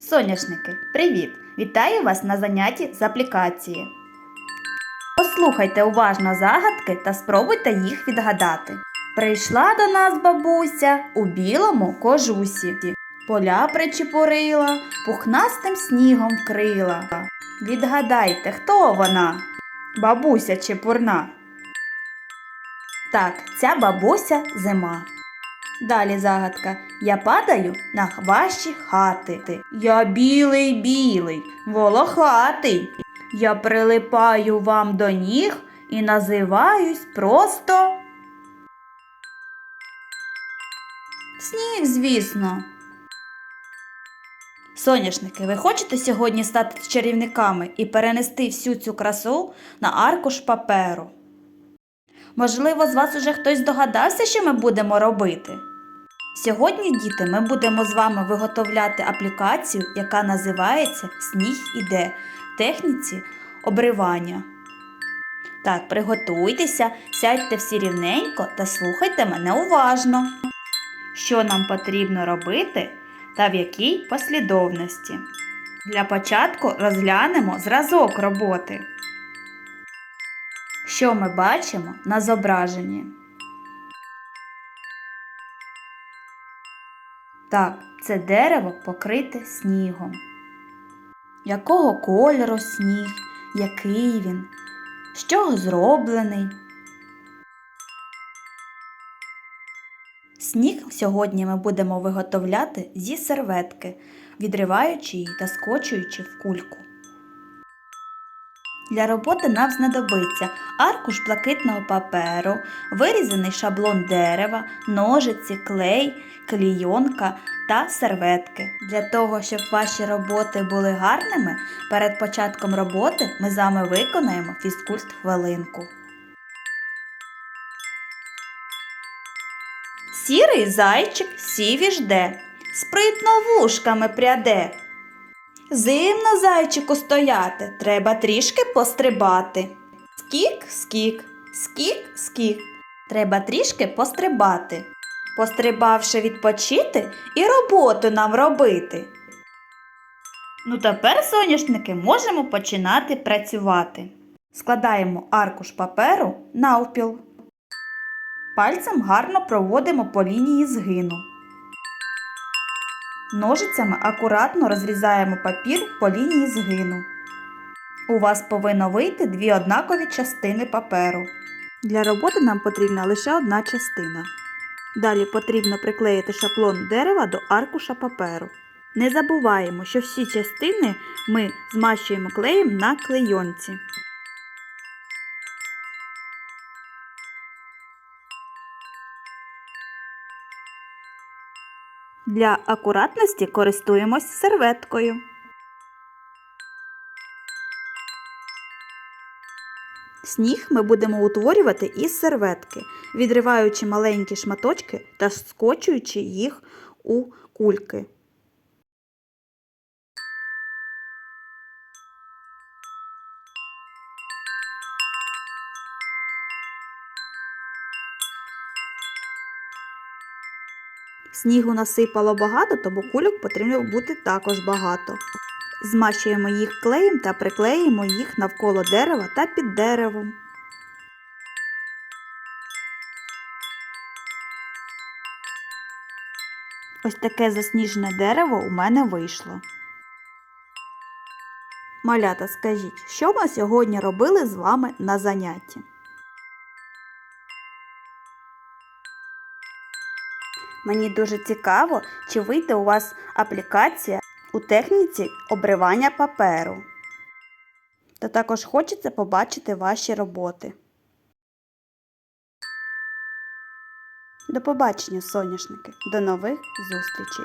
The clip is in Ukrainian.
Соняшники, привіт! Вітаю вас на занятті з аплікації. Послухайте уважно загадки та спробуйте їх відгадати. Прийшла до нас бабуся у білому кожусі. Поля причепурила, пухнастим снігом вкрила. Відгадайте, хто вона? Бабуся чепурна. Так, ця бабуся зима. Далі загадка. Я падаю на ваші хати. Я білий білий, волохатий. Я прилипаю вам до ніг і називаюсь просто. Сніг, звісно. Соняшники, ви хочете сьогодні стати чарівниками і перенести всю цю красу на аркуш паперу? Можливо, з вас уже хтось здогадався, що ми будемо робити? Сьогодні, діти, ми будемо з вами виготовляти аплікацію, яка називається Сніг іде в техніці обривання. Так, приготуйтеся, сядьте всі рівненько та слухайте мене уважно. Що нам потрібно робити та в якій послідовності. Для початку розглянемо зразок роботи. Що ми бачимо на зображенні? Так, це дерево покрите снігом. Якого кольору сніг? Який він? З чого зроблений? Сніг сьогодні ми будемо виготовляти зі серветки, відриваючи її та скочуючи в кульку. Для роботи нам знадобиться аркуш блакитного паперу, вирізаний шаблон дерева, ножиці, клей, клійонка та серветки. Для того, щоб ваші роботи були гарними, перед початком роботи ми з вами виконаємо фізкульт хвилинку. Сірий зайчик сів і жде, спритно вушками пряде. Зимно зайчику стояти, треба трішки пострибати. Скік, скік, скік, скік. Треба трішки пострибати. Пострибавши відпочити і роботу нам робити. Ну тепер, соняшники, можемо починати працювати. Складаємо аркуш паперу навпіл. Пальцем гарно проводимо по лінії згину. Ножицями акуратно розрізаємо папір по лінії згину. У вас повинно вийти дві однакові частини паперу. Для роботи нам потрібна лише одна частина. Далі потрібно приклеїти шаблон дерева до аркуша паперу. Не забуваємо, що всі частини ми змащуємо клеєм на клейонці. Для акуратності користуємось серветкою. Сніг ми будемо утворювати із серветки, відриваючи маленькі шматочки та скочуючи їх у кульки. Снігу насипало багато, тому кульок потрібно бути також багато. Змащуємо їх клеєм та приклеїмо їх навколо дерева та під деревом. Ось таке засніжене дерево у мене вийшло. Малята, скажіть, що ми сьогодні робили з вами на занятті? Мені дуже цікаво, чи вийде у вас аплікація у техніці обривання паперу. Та також хочеться побачити ваші роботи. До побачення, соняшники. До нових зустрічей!